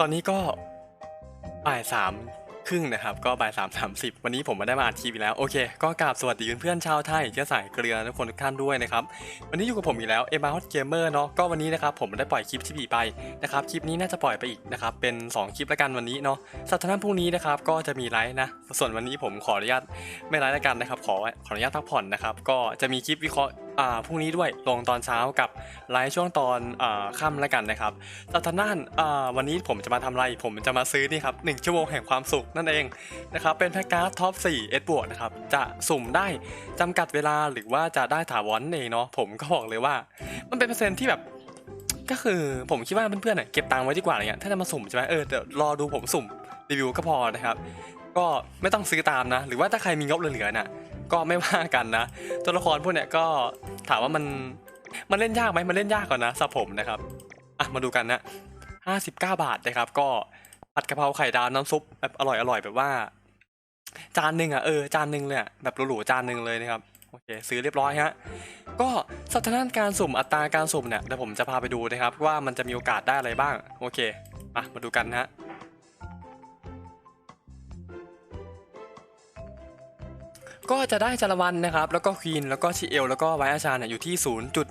ตอนนี้ก็บ่ายสามครึ่งนะครับก็บ่ายสามสามสิบวันนี้ผมมาได้มาอัดคลิปอีกแล้วโอเคก็กราบสวัสดีเพื่อนๆชาวไทยเชื้อสายเกลือทุกคนทุกท่านด้วยนะครับวันนี้อยู่กับผมอีกแล้วเอมาฮอตเกมเมอร์เนาะก็วันนี้นะครับผมได้ปล่อยคลิปที่บีไปนะครับคลิปนี้น่าจะปล่อยไปอีกนะครับเป็น 2 คลิปละกันวันนี้เนาะสัปดาห์พรุ่งนี้นะครับก็จะมีไลฟ์นะส่วนวันนี้ผมขออนุญาตไม่ไลฟ์ละกันนะครับขอขออนุญาตพักผ่อนนะครับก็จะมีคลิปวิเคราะห์ พรุ่งนี้ด้วยลงตอนเช้ากับไลฟ์ช่วงตอนอ่าค่ำละกันนะครับสัปดาห์หน้าอ่าวันนี้ผมจะมาทำอะไร ผมจะมาซื้อนี่ครับหชั่วโมงแห่งความสุขนั่นเองนะครับเป็นแพ็กการ์ดท็อป4 S บวกนะครับจะสุ่มได้จำกัดเวลาหรือว่าจะได้ถาวรนั่นเองเนาะผมก็บอกเลยว่า มันเป็นเปอร์เซ็นต์ที่แบบก็คือผมคิดว่าเพื่อนๆเก็บตังค์ไว้ดีกว่าอะไรเงี้ยถ้าจะมาสุ่มใช่ไหมเออเดี๋ยวรอดูผมสุ่มรีวิวก็พอนะครับ ก็ไม่ต้องซื้อตามนะ หรือว่าถ้าใครมีงบเหลือๆน่ะ ก็ไม่ว่ากันนะ ตัวละครพวกเนี้ยก็ถามว่ามันมันเล่นยากไหมมันเล่นยากกว่านะสับผมนะครับอะมาดูกันนะ59 บาทนะครับ ก็ผัดกะเพราไข่ดาวน้ำซุปแบบอร่อยอร่อยแบบว่า จานหนึ่งอะเออจานหนึ่งเลยแบบหรูๆจานหนึ่งเลยนะครับโอเคซื้อเรียบร้อยฮะก็สถานการสุ่มอัตราการสุ่มเนี่ยเดี๋ยวผมจะพาไปดูนะครับ ว่ามันจะมีโอกาสได้อะไรบ้าง โอเคอะมาดูกันนะ ก็จะได้จารวันนะครับ แล้วก็ควีน แล้วก็ชีเอล แล้วก็ไวอาชาเนี่ยอยู่ที่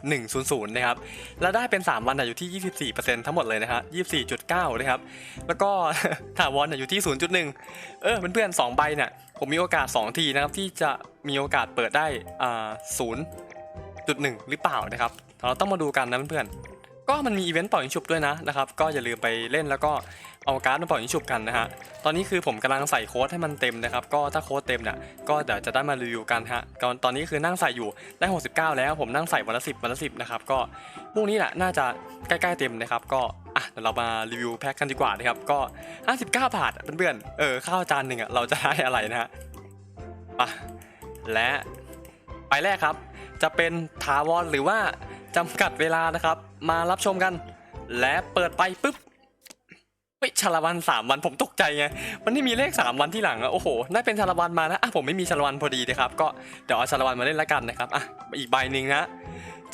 0.100 นะครับ แล้วได้เป็น 3 วันน่ะอยู่ที่ 24%ทั้งหมดเลยนะฮะ24.9 นะครับ แล้วก็ถาวรน่ะอยู่ที่ 0.1 เออเพื่อนๆ2ใบเนี่ย ผมมีโอกาส 2 ทีนะครับ ที่จะมีโอกาสเปิดได้อ่า0.1 หรือเปล่านะครับ เราต้องมาดูกันนะเพื่อนๆ ก็มันมีอีเวนต์ป่อยยิงฉุบด้วยนะนะครับ ก็อย่าลืมไปเล่นแล้วก็ เอาการ์ดมาปล่อยยิงฉุบกันนะฮะ ตอนนี้คือผมกำลังใส่โค้ดให้มันเต็มนะครับ ก็ถ้าโค้ดเต็มเนี่ย ก็เดี๋ยวจะได้มารีวิวกันฮะ ตอนตอนนี้คือนั่งใส่อยู่ได้ 69 แล้ว ผมนั่งใส่วันละ10วันละ10นะครับ ก็พรุ่งนี้แหละน่าจะใกล้ๆเต็มนะครับ ก็อะเดี๋ยวเรามารีวิวแพ็คกันดีกว่านะครับ ก็ 59 บาทเพื่อนๆ เออข้าวจานหนึ่งอะเราจะได้อะไรนะฮะไปะและไปแรกครับ จะเป็นถาวรหรือว่าจำกัดเวลานะครับ มารับชมกัน และเปิดไปปุ๊บ เฮ้ยชาละวันสามวันผมตกใจไง มันไม่มีเลข 3 วันที่หลังอะโอ้โหได้เป็นชาละวันมานะอะผมไม่มีชาละวันพอดีนะครับ ก็เดี๋ยวเอาชาละวันมาเล่นล้วกันนะครับ อะ อีกใบหนึ่งนะ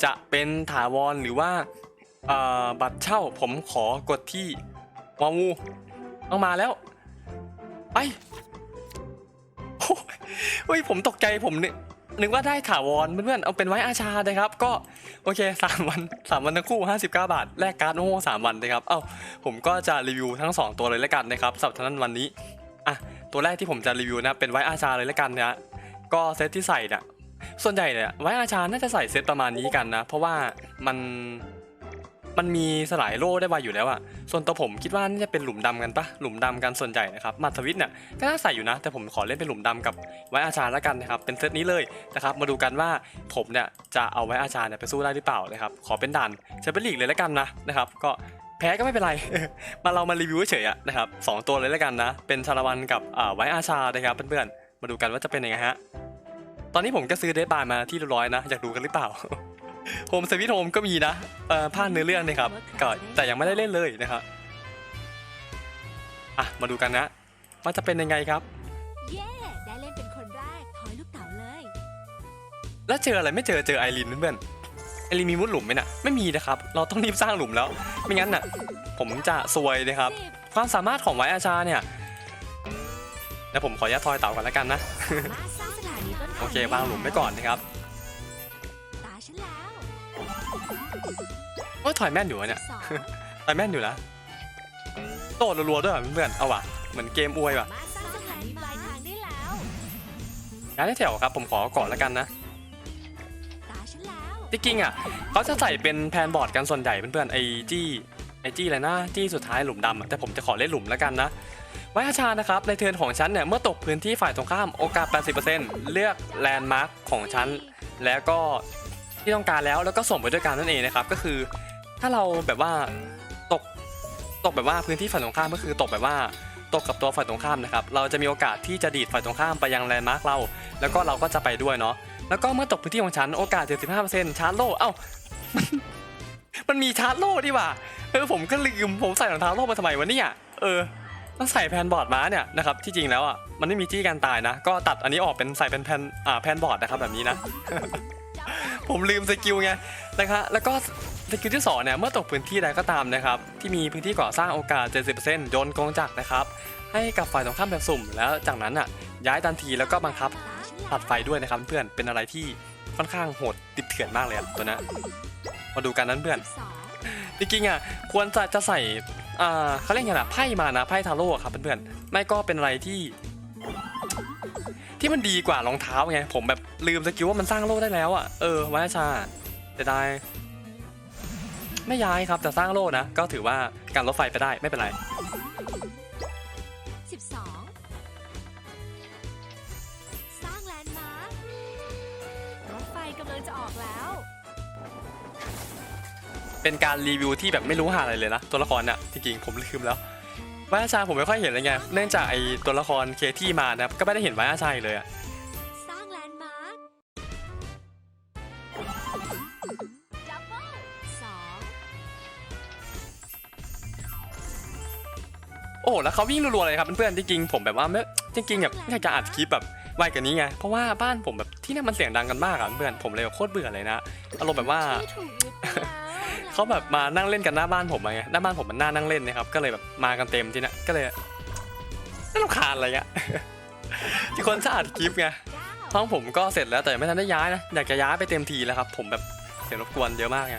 จะเป็นถาวรหรือว่าเอ่อบัตรเช่า ผมขอกดที่วางูต้องมาแล้ว ไปโอ้ยเฮ้ย ผมตกใจผมเนึก นึกว่าได้ถาวรเพื่อนๆเอาเป็นไว้อาชานะครับ ก็โอเคสามวันสามวันทั้งคู่ 59 บาทแลกการ์ดโอ้สามวันนะครับเอ้าผมก็จะรีวิวทั้ง 2 ตัวเลยแล้วกันนะครับสำหรับท่านวันนี้อะตัวแรกที่ผมจะรีวิวนะเป็นไว้อาชาเลยแล้วกันนะก็เซตที่ใส่เนี่ยส่วนใหญ่เนี่ยไว้อาชาน่าจะใส่เซตประมาณนี้กันนะ เพราะว่ามัน มันมีสลายโล่ได้ไวอยู่แล้วอะส่วนตัวผมคิดว่าน่าจะเป็นหลุมดำกันปะหลุมดำกันส่วนใหญ่นะครับมัดสวิตเนี่ยก็น่าใส่อยู่นะ แต่ผมขอเล่นเป็นหลุมดำกับไว้อาชาแล้วกันนะครับเป็นเซตนี้เลยนะครับมาดูกันว่าผมเนี่ยจะเอาไว้อาชาเนี่ยไปสู้ได้หรือเปล่านะครับขอเป็นด่านแชมเปี้ยนลีกเลยแล้วกันนะนะครับก็แพ้ก็ไม่เป็นไร มาเรามารีวิวเฉยๆนะครับสองตัวเลยแล้วกันนะ เป็นชาลวันกับอ่าไว้อาชานะครับเพื่อนๆ มาดูกันว่าจะเป็นยังไงฮะ ตอนนี้ผมก็ซื้อเดทบายมาที่เรียบร้อยนะ อยากดูกันหรือเปล่า โฮมสวิตโฮมก็มีนะเอ่อภาคเนื้อเรื่องนะครับก็แต่ยังไม่ได้เล่นเลยนะครับอะมาดูกันนะว่าจะเป็นยังไงครับ เย้ได้เล่นเป็นคนแรกถอยลูกเต๋าเลย แล้วเจออะไรไม่เจอเจอไอรินเพื่อนๆไอรินมีมุดหลุมไหมน่ะไม่มีนะครับ เราต้องรีบสร้างหลุมแล้ว ไม่งั้นน่ะ ผมจะซวยนะครับ ความสามารถของไว้อาชาเนี่ยเดี๋ยวผมขออนุญาตทอยเต่าก่อนแล้วกันนะ มาสร้างสถานีต้นโอเควางหลุมไว้ก่อนนะครับ ยถอยแม่นอยู่อะเนี่ยสองถอยแม่นอยู่นะโตดรัวๆด้วยว่ะเพื่อนๆเอาว่ะเหมือนเกมอวยว่ะมาสร้างสถานีปลายทางได้แล้วย้ายได้แถวครับผมขอก่อนแล้วกันนะตาฉันแล้วจริงๆอะเขาจะใส่เป็นแพนบอร์ดกันส่วนใหญ่เพื่อนๆไอจี้ไอจี้อะไรนะจี้สุดท้ายหลุมดำอะแต่ผมจะขอเล่นหลุมแล้วกันนะไว้อาชานะครับในเทิร์นของฉันเนี่ยเมื่อตกพื้นที่ฝ่ายตรงข้ามโอกาส 80%เลือกแลนด์มาร์คของฉันแล้วก็ที่ต้องการแล้วแล้วก็ส่งไปด้วยกันนั่นเองนะครับก็คือ ถ้าเราแบบว่าตกตกแบบว่าพื้นที่ฝ่ายตรงข้ามก็คือตกแบบว่าตกกับตัวฝ่ายตรงข้ามนะครับ เราจะมีโอกาสที่จะดีดฝ่ายตรงข้ามไปยังแลนด์มาร์คเรา แล้วก็เราก็จะไปด้วยเนาะ แล้วก็เมื่อตกพื้นที่ของฉันโอกาส 75%ชาร์จโล่ เอ้า มันมีชาร์จโล่ดีว่า เออผมก็ลืม ผมใส่รองเท้าโล่มาทำไมวะเนี่ย เออ ต้องใส่แผ่นบอร์ดมาเนี่ยนะครับ ที่จริงแล้วอะ มันไม่มีจี้การตายนะ ก็ตัดอันนี้ออกเป็นใส่เป็นแผ่น อ่า แผ่นบอร์ดนะครับแบบนี้นะ ผมลืมสกิลไง นะครับแล้วก็ สกิลที่2เนี่ยเมื่อตกพื้นที่ใดก็ตามนะครับที่มีพื้นที่ก่อสร้างโอกาส 70%โยนกองจักรนะครับให้กับฝ่ายตรงข้ามแบบสุ่ม แล้วจากนั้นอะย้ายทันทีแล้วก็บังคับตัดไฟด้วยนะครับเพื่อนเป็นอะไรที่ค่อนข้างโหดติดเถื่อนมากเลยตัวนะมาดูกันนั้นเพื่อนสองจริงๆอะควรจะจะใส่อ่าเขาเรียกไงนะไพ่มานะไพ่ทาโร่ครับเพื่อนๆไม่ก็เป็นอะไรที่ ที่มันดีกว่ารองเท้าไงผมแบบลืมสกิลว่ามันสร้างโลกได้แล้วอะเออไว้ชาจะได้ ไม่ย้ายครับแต่สร้างโลกนะ ก็ถือว่าการรถไฟไปได้ไม่เป็นไรสิบสองสร้างแลนด์มาร์ครถไฟกำลังจะออกแล้ว เป็นการรีวิวที่แบบไม่รู้หาอะไรเลยนะ ตัวละครน่ะจริงๆผมลืมแล้วไว้อาชาผมไม่ค่อยเห็นเลยไงเนื่องจากไอตัวละครเคที่มานะครับก็ไม่ได้เห็นไว้อาชาอีกเลยอะ โอ้แล้วเขาวิ่งรัวๆเลยครับเพื่อนๆจริงๆผมแบบว่าไม่จริงๆแบบอยากจะอัดคลิปแบบไวกว่านี้ไงเพราะว่าบ้านผมแบบที่นี่มันเสียงดังกันมากอะเพื่อนผมเลยแบบโคตรเบื่อเลยนะอารมณ์แบบว่าที่ถูกยึดไปแล้วเขาแบบมานั่งเล่นกันหน้าบ้านผมอะไงหน้าบ้านผมมันน่านั่งเล่นนะครับก็เลยแบบมากันเต็มที่เนะก็เลยน่ารำคาญอะไรเงี้ยที่คนจะอัดคลิปไงเก้าห้องผมก็เสร็จแล้วแต่ยังไม่ทันได้ย้ายนะอยากจะย้ายไปเต็มทีแล้วครับ ผมแบบเสียงรบกวนเยอะมากไง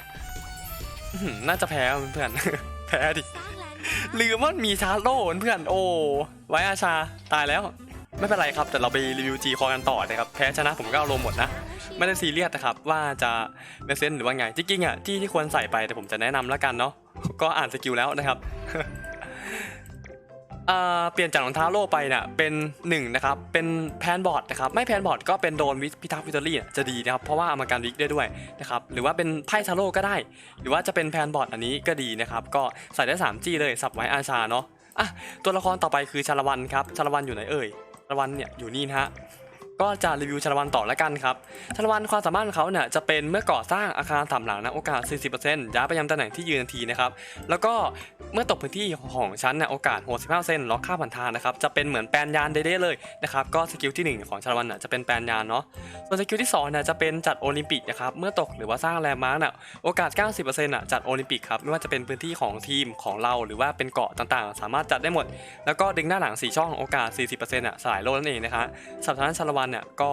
อื้อหือน่าจะแพ้เพื่อนๆแพ้ดิสร้างแลืมว่ามีชาร์โล่เพื่อนโอ้ไว้อาชาตายแล้ว ไม่เป็นไรครับ แต่เราไปรีวิวจีคอกันต่อนะครับ แพ้ชนะผมก็เอาลงหมดนะ ไม่ได้ซีเรียสนะครับ ว่าจะเมเซนหรือว่าไงจริงๆอะที่ที่ควรใส่ไปแต่ผมจะแนะนำแล้วกันเนาะก็อ่านสกิลแล้วนะครับ เปลี่ยนจากรองเท้าโล่ไปเนี่ยเป็น1นะครับเป็นแพนบอร์ดนะครับไม่แพนบอร์ดก็เป็นโดนวิพิทักษ์วิตอรี่จะดีนะครับเพราะว่าเอามาการวิกได้ด้วยนะครับหรือว่าเป็นไพ่ทาโร่ก็ได้ หรือว่าจะเป็นแพนบอร์ดอันนี้ก็ดีนะครับก็ใส่ได้ 3G เลยสับไว้อาชาเนาะอะตัวละครต่อไปคือชาละวันครับชาละวันอยู่ไหนเอ่ยชาละวันเนี่ยอยู่นี่นะฮะก็จะรีวิวชาละวันต่อแล้วกันครับชาละวันความสามารถของเขาเนี่ยจะเป็นเมื่อก่อสร้างอาคารสามหลังนะโอกาส 40%ย้ายไปยังตำแหน่งที่ยืนทันทีนะครับ แล้วก็ เมื่อตกพื้นที่ของชั้นเนี่ยโอกาส65%ล็อกค่าผ่านทางนะครับจะเป็นเหมือนแปลนยานเด้เลยนะครับก็สกิลที่ 1 ของชาละวันน่ะจะเป็นแปลนยานเนาะส่วนสกิลที่2เนี่ยจะเป็นจัดโอลิมปิกนะครับเมื่อตกหรือว่าสร้างแลนด์มาร์กน่ะโอกาส 90%น่ะจัดโอลิมปิกครับไม่ว่าจะเป็นพื้นที่ของทีมของเราหรือว่าเป็นเกาะต่างๆ สามารถจัดได้หมด แล้วก็ดึงหน้าหลังสี่ช่องโอกาส 40%อะสายโลนั่นเองนะคะสำหรับทางด้านชาละวันเนี่ยก็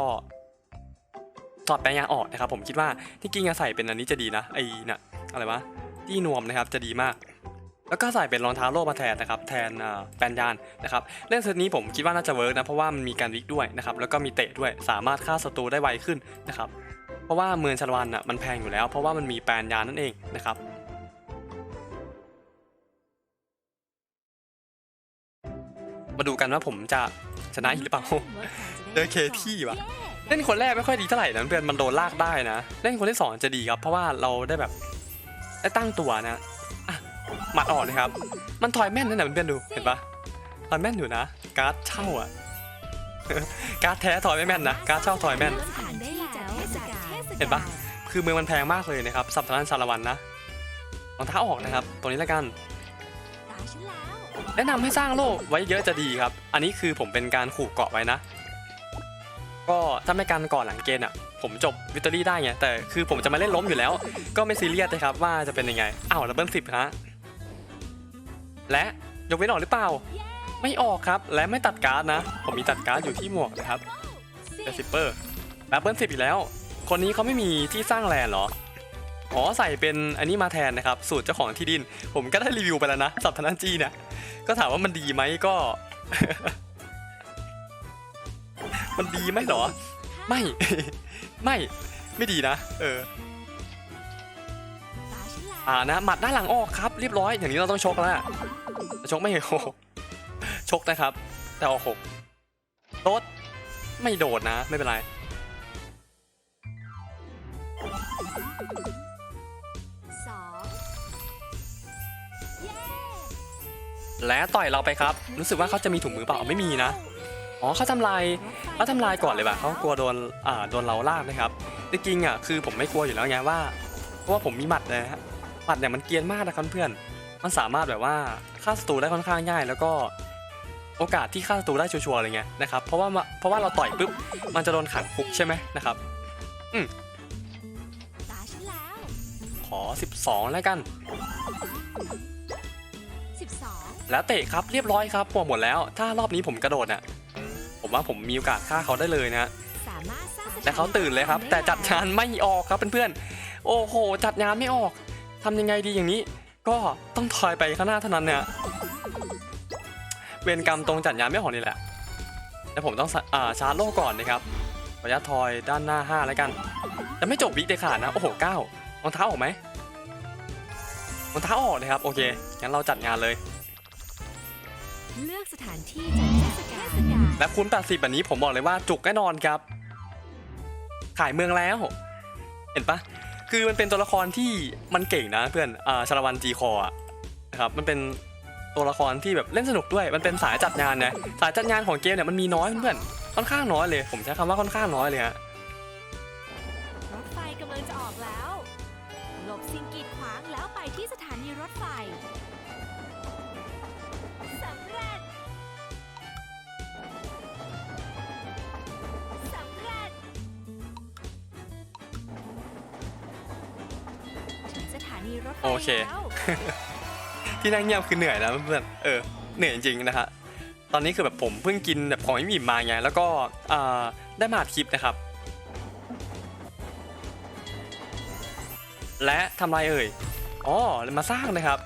ถอดแปลงยางออกนะครับผมคิดว่าที่จริงอะใส่เป็นอันนี้จะดีนะไอ้น่ะอะไรวะที่นวมนะครับจะดีมาก แล้วก็ใส่เป็นรองเท้าโล่มาแทนนะครับแทนอ่าแปลนยานนะครับเล่นเซตนี้ผมคิดว่าน่าจะเวิร์กนะเพราะว่ามันมีการวิกด้วยนะครับแล้วก็มีเตะด้วยสามารถฆ่าศัตรูได้ไวขึ้นนะครับเพราะว่าเมืองชาละวันอะมันแพงอยู่แล้ว เพราะว่ามันมีแปลนยานนั่นเองนะครับมาดูกันว่าผมจะชนะอีกหรือเปล่าเจอเคที่ว่ะเล่นคนแรกไม่ค่อยดีเท่าไหร่นะเพื่อนมันโดนลากได้นะ เล่นคนที่สองจะดีครับ เพราะว่าเราได้แบบได้ตั้งตัวนะอะ หมัดออกเลยครับ มันถอยแม่นนั่นแหละเพื่อนๆดู เห็นปะถอยแม่นอยู่นะ การ์ดเช่าอะ การ์ดแท้ถอยไม่แม่นนะ การ์ดเช่าถอยแม่น เห็นปะคือเมืองมันแพงมากเลยนะครับสับทานชาละวันนะรองเท้าออกนะครับ ตัวนี้แล้วกัน แนะนำให้สร้างโลกไว้เยอะจะดีครับ อันนี้คือผมเป็นการขู่เกาะไว้นะ ก็ถ้าไม่การก่อนหลังเกณฑ์อะ ผมจบวิตอรี่ได้ไง แต่คือผมจะมาเล่นล้มอยู่แล้ว ก็ไม่ซีเรียสเลยครับว่าจะเป็นยังไง อ้าวดับเบิลสิบฮะ และยกเว้นออกหรือเปล่า ไม่ออกครับและไม่ตัดการ์ดนะ ผมมีตัดการ์ดอยู่ที่หมวกนะครับสิเป็นบซิปเปอร์ดับเบิลสิบอีกแล้ว คนนี้เขาไม่มีที่สร้างแลนด์เหรออ๋อใส่เป็นอันนี้มาแทนนะครับ สูตรเจ้าของที่ดิน ผมก็ได้รีวิวไปแล้วนะสับทนันจีเนี่ยก็ถามว่ามันดีไหมก็ มันดีไหมหรอ ไม่ ไม่ ไม่ดีนะ เออ อ่านะหมัดด้านหลังออกครับเรียบร้อยอย่างนี้เราต้องชกแล้วชกไม่โหชกนะครับ แต่ออกหกโต๊ดไม่โดดนะ ไม่เป็นไรสองเย้และต่อยเราไปครับ รู้สึกว่าเขาจะมีถุงมือเปล่าไม่มีนะ อ๋อเขาทำลายเขาทำลายก่อนเลยว่ะเขากลัวโดนอ่าโดนเราลากนะครับจริงๆอะคือผมไม่กลัวอยู่แล้วไงว่า เพราะว่าผมมีหมัดนะฮะ หมัดเนี่ยมันเกรียนมากนะครับเพื่อน มันสามารถแบบว่าฆ่าศัตรูได้ค่อนข้างง่าย แล้วก็โอกาสที่ฆ่าศัตรูได้ชัวร์ๆเลยไงนะครับ เพราะว่ามาเพราะว่าเราต่อยปุ๊บมันจะโดนขังคุกใช่ไหมนะครับตาฉันแล้วขขอ 12 แล้วกัน12แล้วเตะครับเรียบร้อยครับหมดแล้ว ถ้ารอบนี้ผมกระโดดน่ะผมว่าผมมีโอกาสฆ่าเขาได้เลยนะสามารถสร้างสถานีแต่เขาตื่นเลยครับ แต่จัดงานไม่ออกครับเพื่อนๆโอ้โห จัดงานไม่ออกทำยังไงดีอย่างนี้ ก็ต้องถอยไปข้างหน้าเท่านั้นเนี่ยเวรกรรมตรงจัดงานไม่ออกนี่แหละแต่ผมต้องสะอ่าชาร์จโล่ก่อนนะครับขออนุญาตทอยด้านหน้า 5 แล้วกันจะไม่จบวิกเดขาดนะ โอ้โห9รองเท้าออกไหมรองเท้าออกนะครับ โอเค งั้นเราจัดงานเลย เลือกสถานที่จัดเทศกาลและคูณ80แบบนี้ผมบอกเลยว่าจุกแน่นอนครับ ขายเมืองแล้ว เห็นปะ คือมันเป็นตัวละครที่มันเก่งนะเพื่อนอ่าชาลวันจีคออะนะครับมันเป็นตัวละครที่แบบเล่นสนุกด้วย มันเป็นสายจัดงานนะสายจัดงานของเกมเนี่ยมันมีน้อยเพื่อนค่อนข้างน้อยเลย ผมใช้คำว่าค่อนข้างน้อยเลยฮะรถไฟกำลังจะออกแล้ว หลบสิ่งกีดขวางแล้วไปที่สถานีรถไฟ รถไฟโอเค แล้วที่นั่งเงียบคือเหนื่อยนะเพื่อนๆเออ เหนื่อยจริงๆนะฮะ ตอนนี้คือแบบผมเพิ่งกินแบบของไม่มีอิ่มมาไง แล้วก็อ่าได้มาอัดคลิปนะครับ และทำไรเอ่ย อ๋อ มาสร้างนะครับ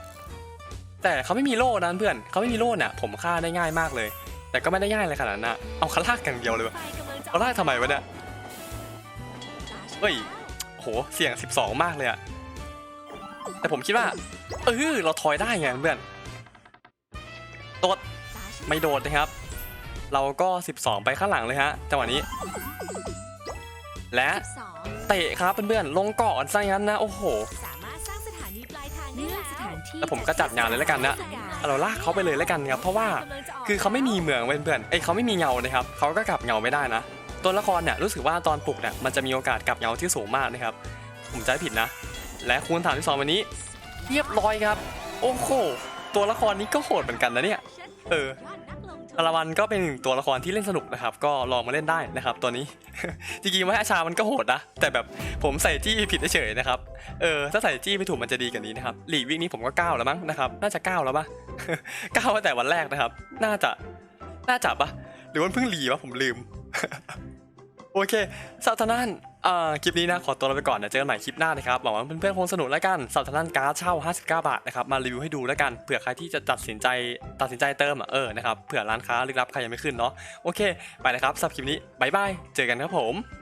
แต่เขาไม่มีโล่นะเพื่อน เขาไม่มีโล่น่ะ ผมฆ่าได้ง่ายมากเลย แต่ก็ไม่ได้ง่ายเลยขนาดนั้นนะเอาคาลากอย่างเดียวเลยรวะถไฟกำลังจะออกเอาลากทำไมวะเนี่ยเฮ้ยแล้วโอ้โห เสี่ยง 12 มากเลยอะ แต่ผมคิดว่า เออเราถอยได้ไงเพื่อนโดดตาฉันไม่โดดนะครับ เราก็ 12 ไปข้างหลังเลยฮะจังหวะนี้ และสองเตะครับเพื่อนๆลงเกาะซะงั้นนะโอ้โหสามารถสร้างสถานีปลายทางได้แล้วสถานที่แล้วผมก็จัดงานเลยแล้วกันนะเราลากเขาไปเลยแล้วกันครับเพราะว่าคือเขาไม่มีเมืองเว้ยเพื่อนๆเอ้ยเขาไม่มีเงานะครับเขาก็กลับเงาไม่ได้นะตัวละครเนี่ยรู้สึกว่าตอนปลุกเนี่ยมันจะมีโอกาสกลับเงาที่สูงมากนะครับ ผมจำไม่ผิดนะ และคูณฐานที่สองวันนี้ เรียบร้อยครับ โอ้โห ตัวละครนี้ก็โหดเหมือนกันนะเนี่ย เออชาละวันก็เป็นหนึ่งตัวละครที่เล่นสนุกนะครับ ก็ลองมาเล่นได้นะครับ ตัวนี้ จริงๆว่าอาชามันก็โหดนะ แต่แบบผมใส่จี้ผิดเฉยนะครับ เออ ถ้าใส่จี้ไม่ถูกมันจะดีกว่านี้นะครับ หลีวิ่งนี้ผมก็ก้าวแล้วมั้งนะครับ น่าจะก้าวแล้วปะก้าวตั้งแต่วันแรกนะครับ น่าจะ น่าจะปะหรือว่าเพิ่งหลีวะผมลืม โอเคสำหรับทางด้านา คลิปนี้นะขอตัวลาไปก่อนนะเจอกันใหม่คลิปหน้านะครับหวังว่าเพื่อนๆคงสนุกแล้วกันสำหรับทางด้านการ์ดเช่า 59 บาทนะครับมารีวิวให้ดูแล้วกันเผื่อใครที่จะตัดสินใจตัดสินใจเติมอะเออนะครับเผื่อร้านค้าลึกลับใครยังไม่ขึ้นเนาะโอเค ไปเลยครับสำหรับคลิปนี้บายบายเจอกันครับผม